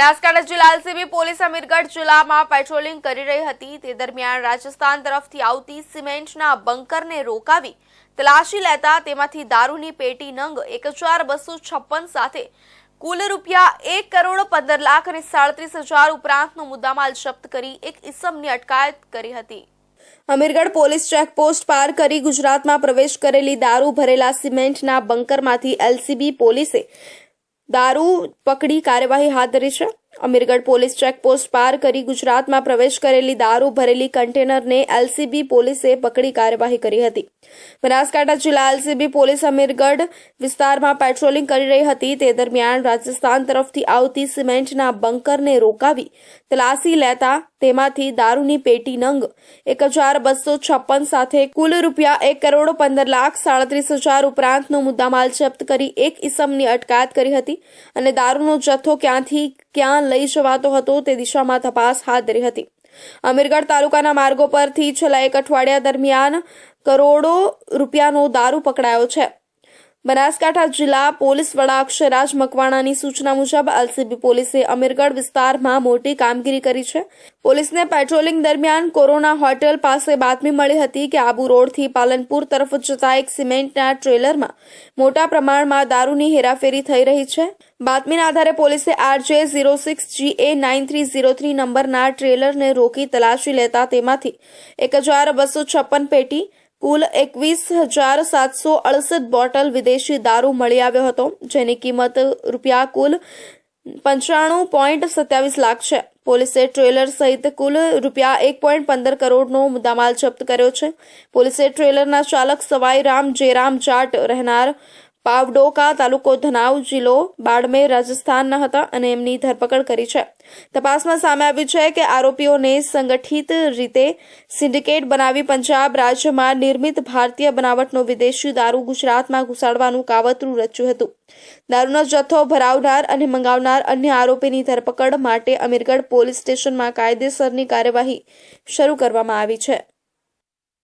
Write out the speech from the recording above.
બનાસકાંઠા જિલ્લા LCB police Amirgadh જિલ્લામાં patrolling કરી રહી હતી. તે દરમિયાન રાજસ્થાન તરફથી આવતી સિમેન્ટના બંકરને રોકાવી તલાશી લેતા તેમાંથી દારૂની પેટી નંગ એક સાથે કુલ રૂપિયા એક કરોડ પંદર લાખ અને સાડત્રીસ હજાર ઉપરાંતનો મુદ્દામાલ જપ્ત કરી એક ઇસમની અટકાયત કરી હતી. અમીરગઢ પોલીસ ચેકપોસ્ટ પાર કરી ગુજરાતમાં પ્રવેશ કરેલી દારૂ ભરેલા સિમેન્ટના બંકરમાંથી એલસીબી પોલીસે દારૂ પકડી કાર્યવાહી હાથ ધરી છે? અમીરગઢ પોલીસ ચેકપોસ્ટ પાર કરી ગુજરાતમાં પ્રવેશ કરેલી દારૂ ભરેલી કન્ટેનરને એલસીબી પોલીસે પકડી કાર્યવાહી કરી હતી. બનાસકાંઠા જિલ્લા એલસીબી પોલીસ અમીરગઢ વિસ્તારમાં પેટ્રોલિંગ કરી રહી હતી. તે દરમિયાન રાજસ્થાન તરફથી આવતી સિમેન્ટના બંકરને રોકાવી તલાશી લેતા તેમાંથી દારૂની પેટી નંગ એક હજાર બસો છપ્પન સાથે કુલ રૂપિયા એક કરોડ પંદર લાખ સાડત્રીસ હજાર ઉપરાંતનો મુદ્દામાલ જપ્ત કરી એક ઇસમની અટકાયત કરી હતી અને દારૂનો જથ્થો ક્યાંથી ક્યાં લઈ જવાતો હતો તે દિશામાં તપાસ હાથ ધરી હતી. અમીરગઢ તાલુકાના માર્ગો પરથી છેલ્લા એક અઠવાડિયા દરમિયાન કરોડો રૂપિયાનો દારૂ પકડાયો છે. બનાસકાંઠા જિલ્લા પોલીસ વડા અક્ષયરાજ મકવાણાની સૂચના મુજબ એલસીબી પોલીસે અમીરગઢ વિસ્તારમાં મોટી કામગીરી કરી છે. પોલીસને પેટ્રોલિંગ દરમિયાન કોરોના હોટેલ પાસે બાતમી મળી હતી કે આબુ રોડથી પાલનપુર તરફ જતા એક સિમેન્ટના ટ્રેલરમાં મોટા પ્રમાણમાં દારૂની હેરાફેરી થઈ રહી છે. બાતમીના આધારે પોલીસે R J zero six G A nine three zero three નંબરના ટ્રેલરને રોકી તલાશી લેતા તેમાંથી એક હજાર બસો છપ્પન પેટી કુલ એકવીસ હજાર સાતસો અડસઠ બોટલ વિદેશી દારૂ મળી આવ્યો હતો, જેની કિંમત રૂપિયા કુલ પંચાણું પોઈન્ટ સત્યાવીસ લાખ છે. પોલીસે ટ્રેલર સહિત કુલ રૂપિયા એક પોઈન્ટ પંદર કરોડનો મુદ્દામાલ જપ્ત કર્યો છે. પોલીસે ટ્રેલરના ચાલક સવાઈ રામ જેરામ જાટ રહેનાર પાવડોકા તાલુકો ધનાવ જિલ્લો બાડમેર રાજસ્થાનના હતા અને એમની ધરપકડ કરી છે. તપાસમાં સામે આવ્યું છે કે આરોપીઓને સંગઠિત રીતે સિન્ડિકેટ બનાવી પંજાબ રાજ્યમાં નિર્મિત ભારતીય બનાવટનો વિદેશી દારૂ ગુજરાતમાં ઘુસાડવાનું કાવતરું રચ્યું હતું. દારૂનો જથ્થો ભરાવનાર અને મંગાવનાર અન્ય આરોપીની ધરપકડ માટે અમીરગઢ પોલીસ સ્ટેશનમાં કાયદેસરની કાર્યવાહી શરૂ કરવામાં આવી છે.